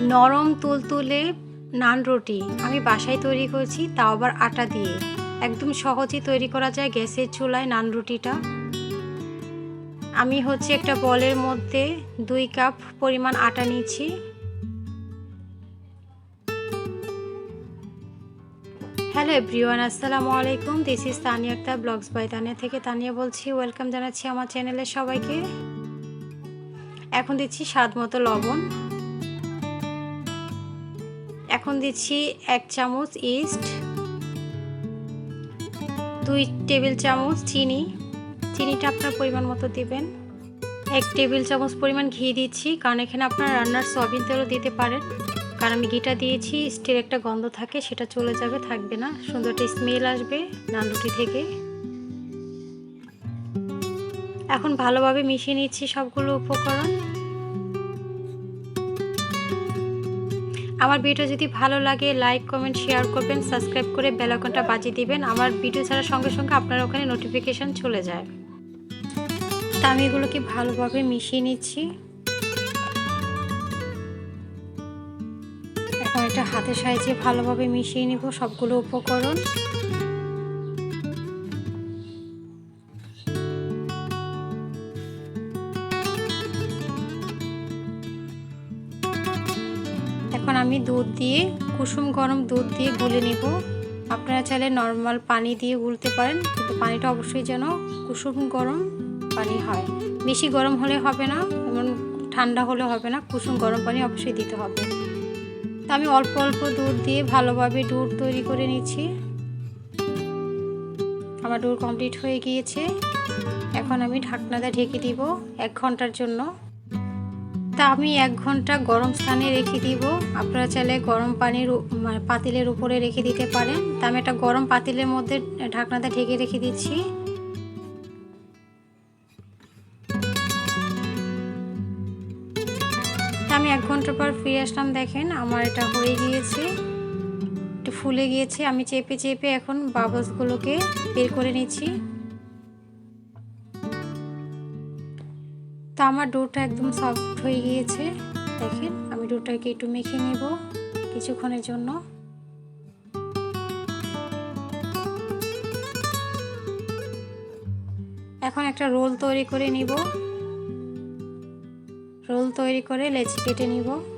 নরম তুলতুলে নান রুটি আমি বাসায় তৈরি করেছি, তাও আবার আটা দিয়ে। একদম সহজেই তৈরি করা যায় গ্যাসের চুলায় নান রুটিটা। আমি হচ্ছে একটা বলের মধ্যে দুই কাপ পরিমাণ আটা নিচ্ছি। হ্যালো এভরিওয়ান, আসসালামু আলাইকুম। This is Tania Akter blogs by Tania থেকে তানিয়া বলছি। ওয়েলকাম জানাচ্ছি আমার চ্যানেলের সবাইকে। এখন দিচ্ছি স্বাদ মতো লবণ। দিচ্ছি এক চামচ ইস্ট, দুই টেবিল চামচ চিনি। চিনিটা আপনার পরিমাণ মতো দেবেন। এক টেবিল চামচ পরিমাণ ঘি দিচ্ছি, কারণ এখানে আপনার রান্নার সয়াবিন তেলও দিতে পারেন। কারণ আমি ঘিটা দিয়েছি স্টিল একটা গন্ধ থাকে, সেটা চলে যাবে, থাকবে না। সুন্দর একটা স্মেল আসবে নান রুটি থেকে। এখন ভালোভাবে মিশিয়ে নিচ্ছি সবগুলো উপকরণ। আমার ভিডিও যদি ভালো লাগে লাইক কমেন্ট শেয়ার করবেন সাবস্ক্রাইব করে বেলাকনটা বাজিয়ে দিবেন। আমার ভিডিও ছাড়ার সঙ্গে সঙ্গে আপনার ওখানে নোটিফিকেশান চলে যায়। তা আমি এগুলোকে ভালোভাবে মিশিয়ে নিচ্ছি। এখন এটা হাতের সাহায্যে ভালোভাবে মিশিয়ে নিব সবগুলো উপকরণ। আমি দুধ দিয়ে, কুসুম গরম দুধ দিয়ে গুলে নেব। আপনারা চাইলে নর্মাল পানি দিয়ে গুলতে পারেন, কিন্তু পানিটা অবশ্যই যেন কুসুম গরম পানি হয়। বেশি গরম হলে হবে না, এমন ঠান্ডা হলে হবে না, কুসুম গরম পানি অবশ্যই দিতে হবে। তা আমি অল্প অল্প দুধ দিয়ে ভালোভাবে দুধ তৈরি করে নিচ্ছি। আমার ডোর কমপ্লিট হয়ে গিয়েছে। এখন আমি ঢাকনাটা ঢেকে দিব এক ঘণ্টার জন্য। তা আমি এক ঘণ্টা গরম স্থানে রেখে দিব। আপনারা চাইলে গরম পানির পাতিলের উপরে রেখে দিতে পারেন। তা আমি একটা গরম পাতিলের মধ্যে ঢাকনাটা ঢেকে রেখে দিচ্ছি। আমি এক ঘণ্টা পর ফিরে আসলাম, দেখেন আমার এটা হয়ে গিয়েছে। একটু ফুলে গিয়েছে। আমি চেপে চেপে এখন বাবসগুলোকে বের করে নিচ্ছি। তো আমার ডোটা একদম সফট হয়ে গিয়েছে। দেখেন, আমি ডোটাকে একটু মেখে নেব কিছুক্ষণের জন্য। এখন একটা রোল তৈরি করে নিব। রোল তৈরি করে লেচি কেটে নিব।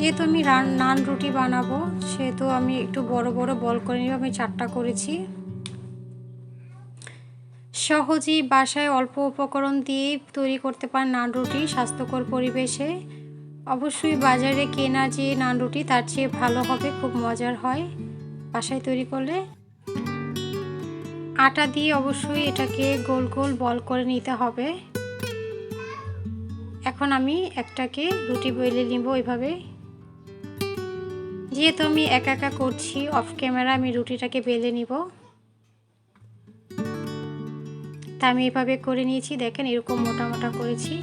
যেহেতু আমি নান রুটি বানাবো, সেহেতু আমি একটু বড় বড় বল করে নিব, আমি চারটা করেছি। সহজেই বাসায় অল্প উপকরণ দিয়ে তৈরি করতে পারেন নান রুটি স্বাস্থ্যকর পরিবেশে। অবশ্যই বাজারে কেনা যে নান রুটি, তার চেয়ে ভালো হবে, খুব মজার হয় বাসায় তৈরি করলে। আটা দিয়ে অবশ্যই এটাকে গোল গোল বল করে নিতে হবে। এখন আমি একটাকে রুটি বইলে নিব ওইভাবে। যেহেতু আমি একা একা করছি অফ ক্যামেরা আমি রুটিটাকে বেলে নিব। তা আমি এভাবে করে নিয়েছি, দেখেন এরকম মোটা মোটা করেছি।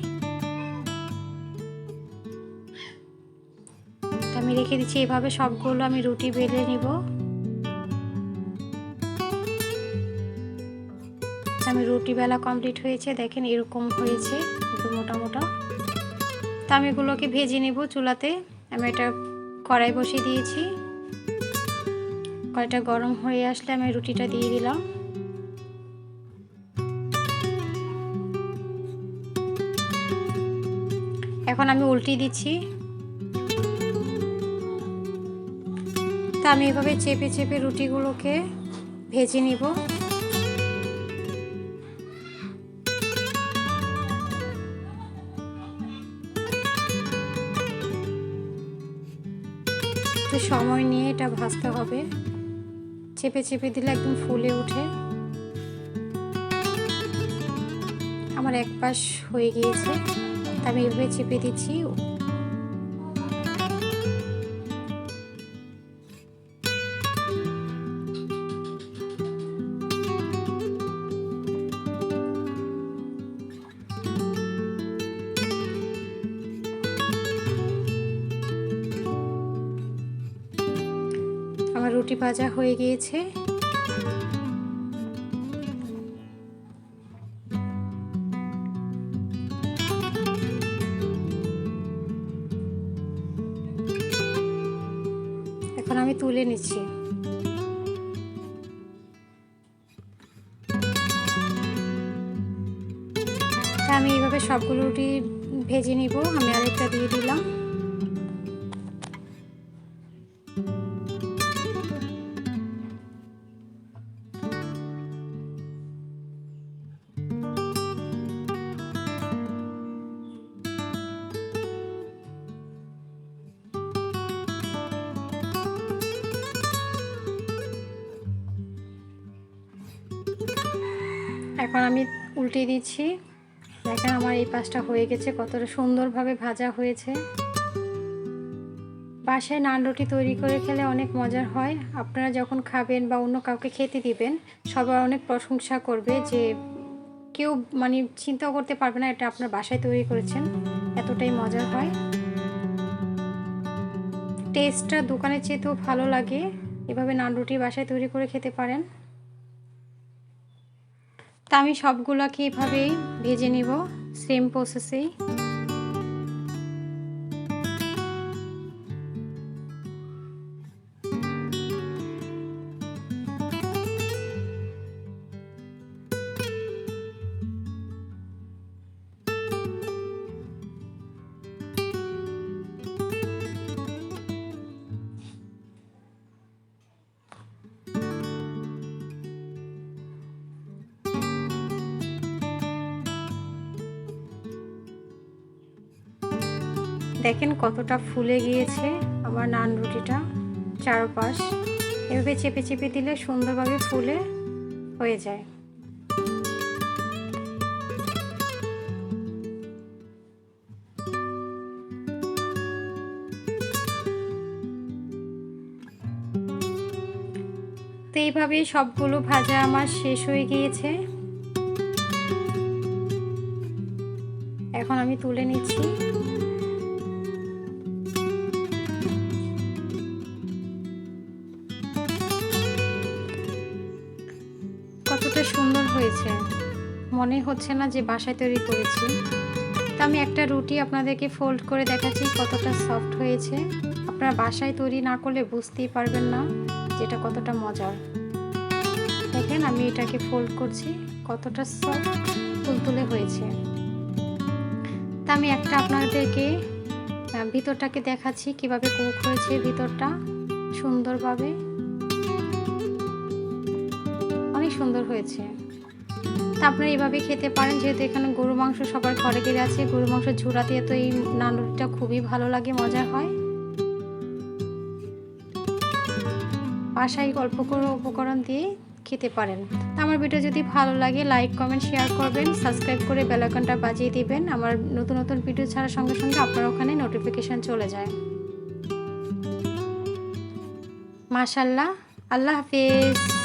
আমি রেখে দিচ্ছি, এভাবে সবগুলো আমি রুটি বেলে নিব। আমি রুটি বেলা কমপ্লিট হয়েছে, দেখেন এরকম হয়েছে মোটা মোটা। তা আমি এগুলোকে ভেজে নেব চুলাতে। আমি এটা কড়াই বসিয়ে দিয়েছি। কড়াইটা গরম হয়ে আসলে আমি রুটিটা দিয়ে দিলাম। এখন আমি উল্টি দিচ্ছি। তা আমি এভাবে চেপে চেপে রুটিগুলোকে ভেজে নিব। একটু সময় নিয়ে এটা ভাজতে হবে। চেপে চেপে দিলে একদম ফুলে ওঠে। আমার এক পাশ হয়ে গিয়েছে। আমি এভাবে চেপে দিচ্ছি। রুটি ভাজা হয়ে গিয়েছে। এখন আমি তুলে নিচ্ছি। আমি এইভাবে সবগুলো রুটি ভেজে নিব। আমি আরেকটা দিয়ে দিলাম। এখন আমি উল্টে দিচ্ছি। দেখেন আমার এই পাশটা হয়ে গেছে, কতটা সুন্দরভাবে ভাজা হয়েছে। বাসায় নান রুটি তৈরি করে খেলে অনেক মজার হয়। আপনারা যখন খাবেন বা অন্য কাউকে খেতে দিবেন, সবার অনেক প্রশংসা করবে যে কেউ মানে চিন্তাও করতে পারবে না এটা আপনার বাসায় তৈরি করেছেন, এতটাই মজার হয়। টেস্টটা দোকানের চেয়ে তো ভালো লাগে। এভাবে নান রুটি বাসায় তৈরি করে খেতে পারেন। তা আমি সবগুলোকে এভাবেই ভেজে নেব সেম প্রসেসেই দেখেন কতটা ফুলে গিয়েছে আমার নান রুটিটা, চারপাশ। এভাবে চেপে চেপে দিলে সুন্দরভাবে ফুলে হয়ে যায়। তো এইভাবেই সবগুলো ভাজা আমার শেষ হয়ে গিয়েছে। এখন আমি তুলে নিচ্ছি। কতটা সুন্দর হয়েছে। মনে হচ্ছে না যে বাসায় তৈরি করেছি। তা আমি একটা রুটি আপনাদেরকে ফোল্ড করে দেখাচ্ছি কতটা সফট হয়েছে। আপনারা বাসায় তৈরি না করলে বুঝতেই পারবেন না যেটা কতটা মজার। দেখেন আমি এটাকে ফোল্ড করছি, কতটা সফট তুলতুলে হয়েছে। তা আমি একটা আপনাদেরকে ভিতরটাকে দেখাচ্ছি কীভাবে কুক হয়েছে ভিতরটা সুন্দরভাবে। সুন্দর হয়েছে। তা আপনারা এইভাবে খেতে পারেন, যেহেতু এখানে গরু মাংস সবার ঘরে গেলে আছে। গরু মাংস ঝুড়া দিয়ে তো এই নানুরিটা খুবই ভালো লাগে মজা হয়। বাসায় গল্প করে উপকরণ দিয়ে খেতে পারেন। তা আমার ভিডিও যদি ভালো লাগে লাইক কমেন্ট শেয়ার করবেন সাবস্ক্রাইব করে বেলাইকনটা বাজিয়ে দিবেন। আমার নতুন নতুন ভিডিও ছাড়ার সঙ্গে সঙ্গে আপনার ওখানে নোটিফিকেশান চলে যায়। মাশাল্লাহ আল্লাহ হাফিজ।